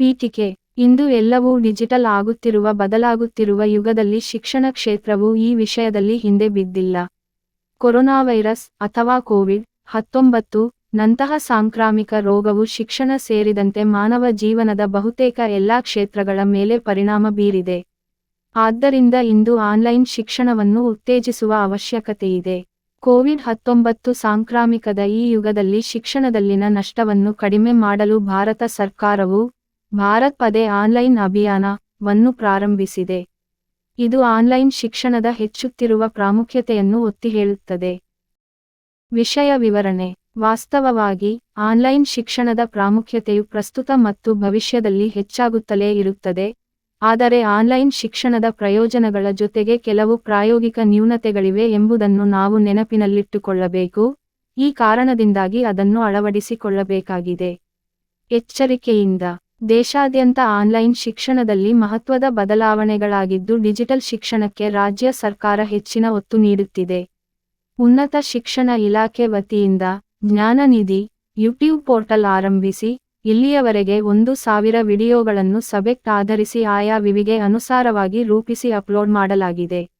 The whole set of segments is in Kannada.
ಪೀಠಿಕೆ. ಇಂದು ಎಲ್ಲವೂ ಡಿಜಿಟಲ್ ಆಗುತ್ತಿರುವ ಬದಲಾಗುತ್ತಿರುವ ಯುಗದಲ್ಲಿ ಶಿಕ್ಷಣ ಕ್ಷೇತ್ರವು ಈ ವಿಷಯದಲ್ಲಿ ಹಿಂದೆ ಬಿದ್ದಿಲ್ಲ. ಕೊರೋನಾ ವೈರಸ್ ಅಥವಾ ಕೋವಿಡ್ ಹತ್ತೊಂಬತ್ತು, ನಂತಹ ಸಾಂಕ್ರಾಮಿಕ ರೋಗವು ಶಿಕ್ಷಣ ಸೇರಿದಂತೆ ಮಾನವ ಜೀವನದ ಬಹುತೇಕ ಎಲ್ಲಾ ಕ್ಷೇತ್ರಗಳ ಮೇಲೆ ಪರಿಣಾಮ ಬೀರಿದೆ. ಆದ್ದರಿಂದ ಇಂದು ಆನ್ಲೈನ್ ಶಿಕ್ಷಣವನ್ನು ಉತ್ತೇಜಿಸುವ ಅವಶ್ಯಕತೆಯಿದೆ. ಕೋವಿಡ್ ಹತ್ತೊಂಬತ್ತು ಸಾಂಕ್ರಾಮಿಕದ ಈ ಯುಗದಲ್ಲಿ ಶಿಕ್ಷಣದಲ್ಲಿನ ನಷ್ಟವನ್ನು ಕಡಿಮೆ ಮಾಡಲು ಭಾರತ ಸರ್ಕಾರವು ಭಾರತ್ ಪದೇ ಆನ್ಲೈನ್ ಅಭಿಯಾನ ವನ್ನು ಪ್ರಾರಂಭಿಸಿದೆ. ಇದು ಆನ್ಲೈನ್ ಶಿಕ್ಷಣದ ಹೆಚ್ಚುತ್ತಿರುವ ಪ್ರಾಮುಖ್ಯತೆಯನ್ನು ಒತ್ತಿ ಹೇಳುತ್ತದೆ ವಿಷಯ ವಿವರಣೆ. ವಾಸ್ತವವಾಗಿ, ಆನ್ಲೈನ್ ಶಿಕ್ಷಣದ ಪ್ರಾಮುಖ್ಯತೆಯು ಪ್ರಸ್ತುತ ಮತ್ತು ಭವಿಷ್ಯದಲ್ಲಿ ಹೆಚ್ಚಾಗುತ್ತಲೇ ಇರುತ್ತದೆ. ಆದರೆ ಆನ್ಲೈನ್ ಶಿಕ್ಷಣದ ಪ್ರಯೋಜನಗಳ ಜೊತೆಗೆ ಕೆಲವು ಪ್ರಾಯೋಗಿಕ ನ್ಯೂನತೆಗಳಿವೆ ಎಂಬುದನ್ನು ನಾವು ನೆನಪಿನಲ್ಲಿಟ್ಟುಕೊಳ್ಳಬೇಕು. ಈ ಕಾರಣದಿಂದಾಗಿ ಅದನ್ನು ಅಳವಡಿಸಿಕೊಳ್ಳಬೇಕಾಗಿದೆ. ಎಚ್ಚರಿಕೆಯಿಂದ. ದೇಶಾದ್ಯಂತ ಆನ್ಲೈನ್ ಶಿಕ್ಷಣದಲ್ಲಿ ಮಹತ್ವದ ಬದಲಾವಣೆಗಳಾಗಿದ್ದು ಡಿಜಿಟಲ್ ಶಿಕ್ಷಣಕ್ಕೆ ರಾಜ್ಯ ಸರ್ಕಾರ ಹೆಚ್ಚಿನ ಒತ್ತು ನೀಡುತ್ತಿದೆ. ಉನ್ನತ ಶಿಕ್ಷಣ ಇಲಾಖೆ ವತಿಯಿಂದ ಜ್ಞಾನನಿಧಿ ಯೂಟ್ಯೂಬ್ ಪೋರ್ಟಲ್ ಆರಂಭಿಸಿ, ಇಲ್ಲಿಯವರೆಗೆ ಒಂದು ಸಾವಿರ ವಿಡಿಯೋಗಳನ್ನು ಸಬ್ಜೆಕ್ಟ್ ಆಧರಿಸಿ ಆಯಾ ವಿವಿಗೆ ಅನುಸಾರವಾಗಿ ರೂಪಿಸಿ ಅಪ್ಲೋಡ್ ಮಾಡಲಾಗಿದೆ.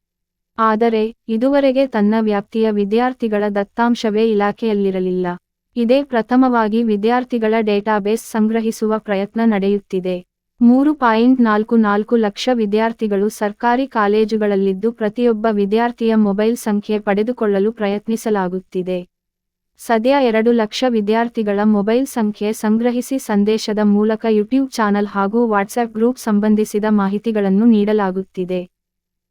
ಆದರೆ, ಇದುವರೆಗೆ ತನ್ನ ವ್ಯಾಪ್ತಿಯ ವಿದ್ಯಾರ್ಥಿಗಳ ದತ್ತಾಂಶವೇ ಇಲಾಖೆಯಲ್ಲಿರಲಿಲ್ಲ. ಇದೇ ಪ್ರಥಮವಾಗಿ ವಿದ್ಯಾರ್ಥಿಗಳ ಡೇಟಾಬೇಸ್ ಸಂಗ್ರಹಿಸುವ ಪ್ರಯತ್ನ ನಡೆಯುತ್ತಿದೆ. ಮೂರು ಪಾಯಿಂಟ್ ನಾಲ್ಕು ನಾಲ್ಕು ಲಕ್ಷ ವಿದ್ಯಾರ್ಥಿಗಳು ಸರ್ಕಾರಿ ಕಾಲೇಜುಗಳಲ್ಲಿದ್ದು ಪ್ರತಿಯೊಬ್ಬ ವಿದ್ಯಾರ್ಥಿಯ ಮೊಬೈಲ್ ಸಂಖ್ಯೆ ಪಡೆದುಕೊಳ್ಳಲು ಪ್ರಯತ್ನಿಸಲಾಗುತ್ತಿದೆ. ಸದ್ಯ ಎರಡು ಲಕ್ಷ ವಿದ್ಯಾರ್ಥಿಗಳ ಮೊಬೈಲ್ ಸಂಖ್ಯೆ ಸಂಗ್ರಹಿಸಿ ಸಂದೇಶದ ಮೂಲಕ ಯೂಟ್ಯೂಬ್ ಚಾನಲ್ ಹಾಗೂ ವಾಟ್ಸ್ಆಪ್ ಗ್ರೂಪ್ ಸಂಬಂಧಿಸಿದ ಮಾಹಿತಿಗಳನ್ನು ನೀಡಲಾಗುತ್ತಿದೆ.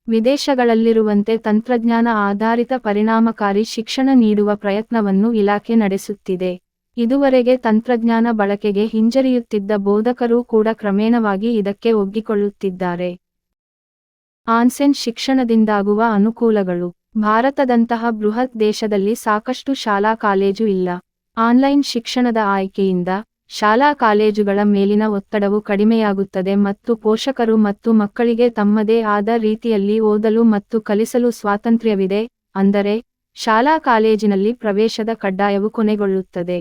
ವಿದೇಶಗಳಲ್ಲಿರುವಂತೆ ತಂತ್ರಜ್ಞಾನ ಆಧಾರಿತ ಪರಿಣಾಮಕಾರಿ ಶಿಕ್ಷಣ ನೀಡುವ ಪ್ರಯತ್ನವನ್ನು ಇಲಾಖೆ ನಡೆಸುತ್ತಿದೆ. ಇದುವರೆಗೆ ತಂತ್ರಜ್ಞಾನ ಬಳಕೆಗೆ ಹಿಂಜರಿಯುತ್ತಿದ್ದ ಬೋಧಕರೂ ಕೂಡ ಕ್ರಮೇಣವಾಗಿ ಇದಕ್ಕೆ ಒಗ್ಗಿಕೊಳ್ಳುತ್ತಿದ್ದಾರೆ. ಆನ್ಸೆನ್ ಶಿಕ್ಷಣದಿಂದಾಗುವ ಅನುಕೂಲಗಳು. ಭಾರತದಂತಹ ಬೃಹತ್ ದೇಶದಲ್ಲಿ ಸಾಕಷ್ಟು ಶಾಲಾ ಕಾಲೇಜು ಇಲ್ಲ. ಆನ್ಲೈನ್ ಶಿಕ್ಷಣದ ಆಯ್ಕೆಯಿಂದ ಶಾಲಾ ಕಾಲೇಜುಗಳ ಮೇಲಿನ ಒತ್ತಡವು ಕಡಿಮೆಯಾಗುತ್ತದೆ ಮತ್ತು ಪೋಷಕರು ಮತ್ತು ಮಕ್ಕಳಿಗೆ ತಮ್ಮದೇ ಆದ ರೀತಿಯಲ್ಲಿ ಓದಲು ಮತ್ತು ಕಲಿಸಲು ಸ್ವಾತಂತ್ರ್ಯವಿದೆ, ಅಂದರೆ ಶಾಲಾ ಕಾಲೇಜಿನಲ್ಲಿ ಪ್ರವೇಶದ ಕಡ್ಡಾಯವು ಕೊನೆಗೊಳ್ಳುತ್ತದೆ.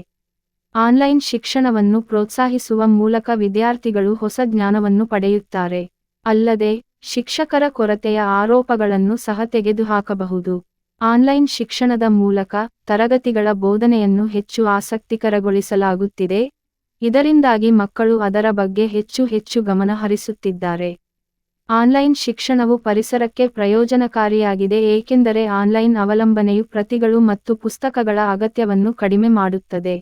ಆನ್ಲೈನ್ ಶಿಕ್ಷಣವನ್ನು ಪ್ರೋತ್ಸಾಹಿಸುವ ಮೂಲಕ ವಿದ್ಯಾರ್ಥಿಗಳು ಹೊಸ ಜ್ಞಾನವನ್ನು ಪಡೆಯುತ್ತಾರೆ. ಅಲ್ಲದೆ, ಶಿಕ್ಷಕರ ಕೊರತೆಯ ಆರೋಪಗಳನ್ನು ಸಹ ತೆಗೆದುಹಾಕಬಹುದು. ಆನ್ಲೈನ್ ಶಿಕ್ಷಣದ ಮೂಲಕ ತರಗತಿಗಳ ಬೋಧನೆಯನ್ನು ಹೆಚ್ಚು ಆಸಕ್ತಿಕರಗೊಳಿಸಲಾಗುತ್ತಿದೆ. ಇದರಿಂದಾಗಿ ಮಕ್ಕಳು ಅದರ ಬಗ್ಗೆ ಹೆಚ್ಚು ಹೆಚ್ಚು ಗಮನ ಹರಿಸುತ್ತಿದ್ದಾರೆ ಆನ್ಲೈನ್ ಶಿಕ್ಷಣವು ಪರಿಸರಕ್ಕೆ ಪ್ರಯೋಜನಕಾರಿಯಾಗಿದೆ ಏಕೆಂದರೆ ಆನ್ಲೈನ್ ಅವಲಂಬನೆಯು ಪ್ರತಿಗಳು ಮತ್ತು ಪುಸ್ತಕಗಳ ಅಗತ್ಯವನ್ನು ಕಡಿಮೆ ಮಾಡುತ್ತದೆ.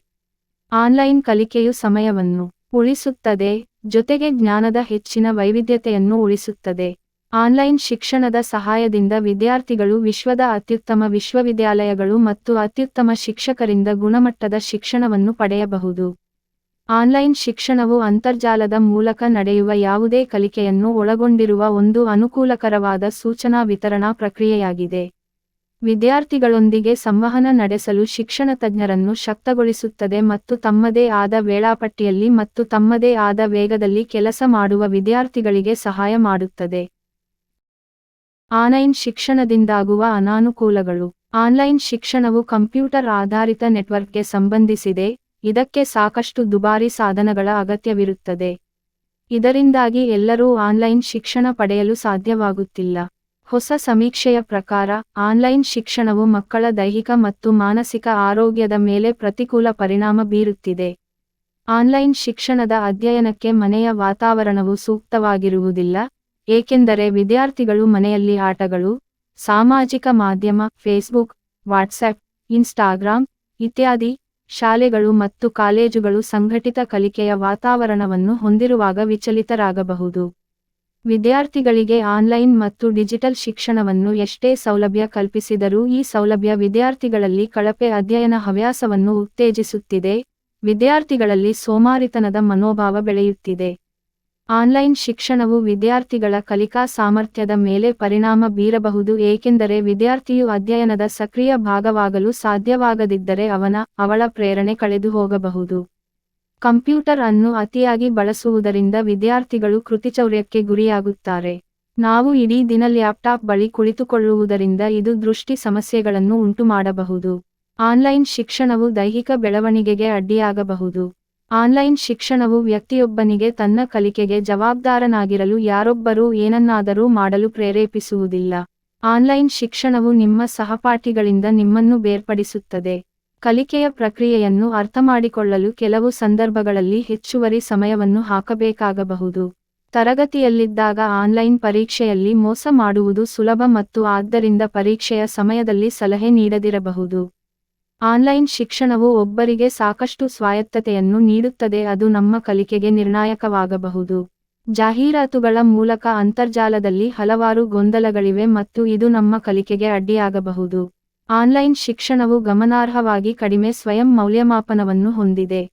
ಆನ್ಲೈನ್ ಕಲಿಕೆಯು ಸಮಯವನ್ನು ಉಳಿಸುತ್ತದೆ, ಜೊತೆಗೆ ಜ್ಞಾನದ ಹೆಚ್ಚಿನ ವೈವಿಧ್ಯತೆಯನ್ನು ಉಳಿಸುತ್ತದೆ. ಆನ್ಲೈನ್ ಶಿಕ್ಷಣದ ಸಹಾಯದಿಂದ ವಿದ್ಯಾರ್ಥಿಗಳು ವಿಶ್ವದ ಅತ್ಯುತ್ತಮ ವಿಶ್ವವಿದ್ಯಾಲಯಗಳು ಮತ್ತು ಅತ್ಯುತ್ತಮ ಶಿಕ್ಷಕರಿಂದ ಗುಣಮಟ್ಟದ ಶಿಕ್ಷಣವನ್ನು ಪಡೆಯಬಹುದು. ಆನ್ಲೈನ್ ಶಿಕ್ಷಣವು ಅಂತರ್ಜಾಲದ ಮೂಲಕ ನಡೆಯುವ ಯಾವುದೇ ಕಲಿಕೆಯನ್ನು ಒಳಗೊಂಡಿರುವ ಒಂದು ಅನುಕೂಲಕರವಾದ ಸೂಚನಾ ವಿತರಣಾ ಪ್ರಕ್ರಿಯೆಯಾಗಿದೆ. ವಿದ್ಯಾರ್ಥಿಗಳೊಂದಿಗೆ ಸಂವಹನ ನಡೆಸಲು ಶಿಕ್ಷಣ ತಜ್ಞರನ್ನು ಶಕ್ತಗೊಳಿಸುತ್ತದೆ ಮತ್ತು ತಮ್ಮದೇ ಆದ ವೇಳಾಪಟ್ಟಿಯಲ್ಲಿ ಮತ್ತು ತಮ್ಮದೇ ಆದ ವೇಗದಲ್ಲಿ ಕೆಲಸ ಮಾಡುವ ವಿದ್ಯಾರ್ಥಿಗಳಿಗೆ ಸಹಾಯ ಮಾಡುತ್ತದೆ. ಆನ್ಲೈನ್ ಶಿಕ್ಷಣದಿಂದಾಗುವ ಅನಾನುಕೂಲಗಳು. ಆನ್ಲೈನ್ ಶಿಕ್ಷಣವು ಕಂಪ್ಯೂಟರ್ ಆಧಾರಿತ ನೆಟ್ವರ್ಕ್ಗೆ ಸಂಬಂಧಿಸಿದೆ. ಇದಕ್ಕೆ ಸಾಕಷ್ಟು ದುಬಾರಿ ಸಾಧನಗಳ ಅಗತ್ಯವಿರುತ್ತದೆ. ಇದರಿಂದಾಗಿ ಎಲ್ಲರೂ ಆನ್ಲೈನ್ ಶಿಕ್ಷಣ ಪಡೆಯಲು ಸಾಧ್ಯವಾಗುತ್ತಿಲ್ಲ. ಹೊಸ ಸಮೀಕ್ಷೆಯ ಪ್ರಕಾರ, ಆನ್ಲೈನ್ ಶಿಕ್ಷಣವು ಮಕ್ಕಳ ದೈಹಿಕ ಮತ್ತು ಮಾನಸಿಕ ಆರೋಗ್ಯದ ಮೇಲೆ ಪ್ರತಿಕೂಲ ಪರಿಣಾಮ ಬೀರುತ್ತಿದೆ. ಆನ್ಲೈನ್ ಶಿಕ್ಷಣದ ಅಧ್ಯಯನಕ್ಕೆ ಮನೆಯ ವಾತಾವರಣವು ಸೂಕ್ತವಾಗಿರುವುದಿಲ್ಲ, ಏಕೆಂದರೆ ವಿದ್ಯಾರ್ಥಿಗಳು ಮನೆಯಲ್ಲಿ ಆಟಗಳು, ಸಾಮಾಜಿಕ ಮಾಧ್ಯಮ, ಫೇಸ್ಬುಕ್, ವಾಟ್ಸ್ಆ್ಯಪ್, ಇನ್ಸ್ಟಾಗ್ರಾಮ್, ಇತ್ಯಾದಿ ಶಾಲೆಗಳು ಮತ್ತು ಕಾಲೇಜುಗಳು ಸಂಘಟಿತ ಕಲಿಕೆಯ ವಾತಾವರಣವನ್ನು ಹೊಂದಿರುವಾಗ ವಿಚಲಿತರಾಗಬಹುದು. ವಿದ್ಯಾರ್ಥಿಗಳಿಗೆ ಆನ್ಲೈನ್ ಮತ್ತು ಡಿಜಿಟಲ್ ಶಿಕ್ಷಣವನ್ನು ಎಷ್ಟೇ ಸೌಲಭ್ಯ ಕಲ್ಪಿಸಿದರೂ ಈ ಸೌಲಭ್ಯ ವಿದ್ಯಾರ್ಥಿಗಳಲ್ಲಿ ಕಳಪೆ ಅಧ್ಯಯನ ಹವ್ಯಾಸವನ್ನು ಉತ್ತೇಜಿಸುತ್ತಿದೆ. ವಿದ್ಯಾರ್ಥಿಗಳಲ್ಲಿ ಸೋಮಾರಿತನದ ಮನೋಭಾವ ಬೆಳೆಯುತ್ತಿದೆ. ಆನ್ಲೈನ್ ಶಿಕ್ಷಣವು ವಿದ್ಯಾರ್ಥಿಗಳ ಕಲಿಕಾ ಸಾಮರ್ಥ್ಯದ ಮೇಲೆ ಪರಿಣಾಮ ಬೀರಬಹುದು ಏಕೆಂದರೆ ವಿದ್ಯಾರ್ಥಿಯು ಅಧ್ಯಯನದ ಸಕ್ರಿಯ ಭಾಗವಾಗಲು ಸಾಧ್ಯವಾಗದಿದ್ದರೆ ಅವನ, ಅವಳ ಪ್ರೇರಣೆ ಕಳೆದು ಹೋಗಬಹುದು. ಕಂಪ್ಯೂಟರ್ ಅನ್ನು ಅತಿಯಾಗಿ ಬಳಸುವುದರಿಂದ ವಿದ್ಯಾರ್ಥಿಗಳು ಕೃತಿಚೌರ್ಯಕ್ಕೆ ಗುರಿಯಾಗುತ್ತಾರೆ. ನಾವು ಇಡೀ ದಿನ ಲ್ಯಾಪ್ಟಾಪ್ ಬಳಿ ಕುಳಿತುಕೊಳ್ಳುವುದರಿಂದ ಇದು ದೃಷ್ಟಿ ಸಮಸ್ಯೆಗಳನ್ನು ಉಂಟುಮಾಡಬಹುದು. ಆನ್ಲೈನ್ ಶಿಕ್ಷಣವು ದೈಹಿಕ ಬೆಳವಣಿಗೆಗೆ ಅಡ್ಡಿಯಾಗಬಹುದು. ಆನ್ಲೈನ್ ಶಿಕ್ಷಣವು ವ್ಯಕ್ತಿಯೊಬ್ಬನಿಗೆ ತನ್ನ ಕಲಿಕೆಗೆ ಜವಾಬ್ದಾರನಾಗಿರಲು ಯಾರೊಬ್ಬರೂ ಏನನ್ನಾದರೂ ಮಾಡಲು ಪ್ರೇರೇಪಿಸುವುದಿಲ್ಲ. ಆನ್ಲೈನ್ ಶಿಕ್ಷಣವು ನಿಮ್ಮ ಸಹಪಾಠಿಗಳಿಂದ ನಿಮ್ಮನ್ನು ಬೇರ್ಪಡಿಸುತ್ತದೆ. ಕಲಿಕೆಯ ಪ್ರಕ್ರಿಯೆಯನ್ನು ಅರ್ಥಮಾಡಿಕೊಳ್ಳಲು ಕೆಲವು ಸಂದರ್ಭಗಳಲ್ಲಿ ಹೆಚ್ಚುವರಿ ಸಮಯವನ್ನು ಹಾಕಬೇಕಾಗಬಹುದು. ತರಗತಿಯಲ್ಲಿದ್ದಾಗ ಆನ್ಲೈನ್ ಪರೀಕ್ಷೆಯಲ್ಲಿ ಮೋಸ ಮಾಡುವುದು ಸುಲಭ ಮತ್ತು ಆದ್ದರಿಂದ ಪರೀಕ್ಷೆಯ ಸಮಯದಲ್ಲಿ ಸಲಹೆ ನೀಡದಿರಬಹುದು. ಆನ್ಲೈನ್ ಶಿಕ್ಷಣವು ಒಬ್ಬರಿಗೆ ಸಾಕಷ್ಟು ಸ್ವಾಯತ್ತತೆಯನ್ನು ನೀಡುತ್ತದೆ, ಅದು ನಮ್ಮ ಕಲಿಕೆಗೆ ನಿರ್ಣಾಯಕವಾಗಬಹುದು. ಜಾಹೀರಾತುಗಳ ಮೂಲಕ ಅಂತರ್ಜಾಲದಲ್ಲಿ ಹಲವಾರು ಗೊಂದಲಗಳಿವೆ ಮತ್ತು ಇದು ನಮ್ಮ ಕಲಿಕೆಗೆ ಅಡ್ಡಿಯಾಗಬಹುದು. ಆನ್ಲೈನ್ ಶಿಕ್ಷಣವು ಗಮನಾರ್ಹವಾಗಿ ಕಡಿಮೆ ಸ್ವಯಂ ಮೌಲ್ಯಮಾಪನವನ್ನು ಹೊಂದಿದೆ.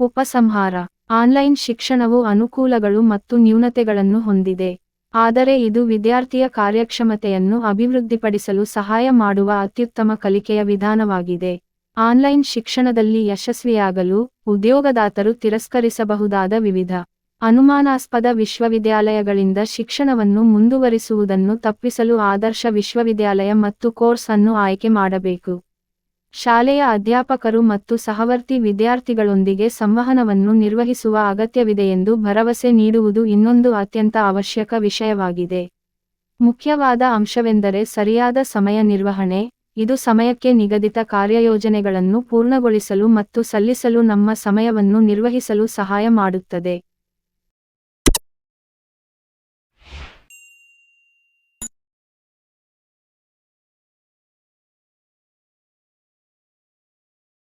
ಉಪಸಂಹಾರ. ಆನ್ಲೈನ್ ಶಿಕ್ಷಣವು ಅನುಕೂಲಗಳು ಮತ್ತು ನ್ಯೂನತೆಗಳನ್ನು ಹೊಂದಿದೆ. ಆದರೆ ಇದು ವಿದ್ಯಾರ್ಥಿಯ ಕಾರ್ಯಕ್ಷಮತೆಯನ್ನು ಅಭಿವೃದ್ಧಿಪಡಿಸಲು ಸಹಾಯ ಮಾಡುವ ಅತ್ಯುತ್ತಮ ಕಲಿಕೆಯ ವಿಧಾನವಾಗಿದೆ. ಆನ್ಲೈನ್ ಶಿಕ್ಷಣದಲ್ಲಿ ಯಶಸ್ವಿಯಾಗಲು ಉದ್ಯೋಗದಾತರು ತಿರಸ್ಕರಿಸಬಹುದಾದ ವಿವಿಧ ಅನುಮಾನಾಸ್ಪದ ವಿಶ್ವವಿದ್ಯಾಲಯಗಳಿಂದ ಶಿಕ್ಷಣವನ್ನು ಮುಂದುವರಿಸುವುದನ್ನು ತಪ್ಪಿಸಲು ಆದರ್ಶ ವಿಶ್ವವಿದ್ಯಾಲಯ ಮತ್ತು ಕೋರ್ಸ್ ಅನ್ನು ಆಯ್ಕೆ ಮಾಡಬೇಕು. ಶಾಲೆಯ ಅಧ್ಯಾಪಕರು ಮತ್ತು ಸಹವರ್ತಿ ವಿದ್ಯಾರ್ಥಿಗಳೊಂದಿಗೆ ಸಂವಹನವನ್ನು ನಿರ್ವಹಿಸುವ ಅಗತ್ಯವಿದೆಯೆಂದು ಭರವಸೆ ನೀಡುವುದು ಇನ್ನೊಂದು ಅತ್ಯಂತ ಅವಶ್ಯಕ ವಿಷಯವಾಗಿದೆ. ಮುಖ್ಯವಾದ ಅಂಶವೆಂದರೆ ಸರಿಯಾದ ಸಮಯ ನಿರ್ವಹಣೆ, ಇದು ಸಮಯಕ್ಕೆ ನಿಗದಿತ ಕಾರ್ಯಯೋಜನೆಗಳನ್ನು ಪೂರ್ಣಗೊಳಿಸಲು ಮತ್ತು ಸಲ್ಲಿಸಲು ನಮ್ಮ ಸಮಯವನ್ನು ನಿರ್ವಹಿಸಲು ಸಹಾಯ ಮಾಡುತ್ತದೆ.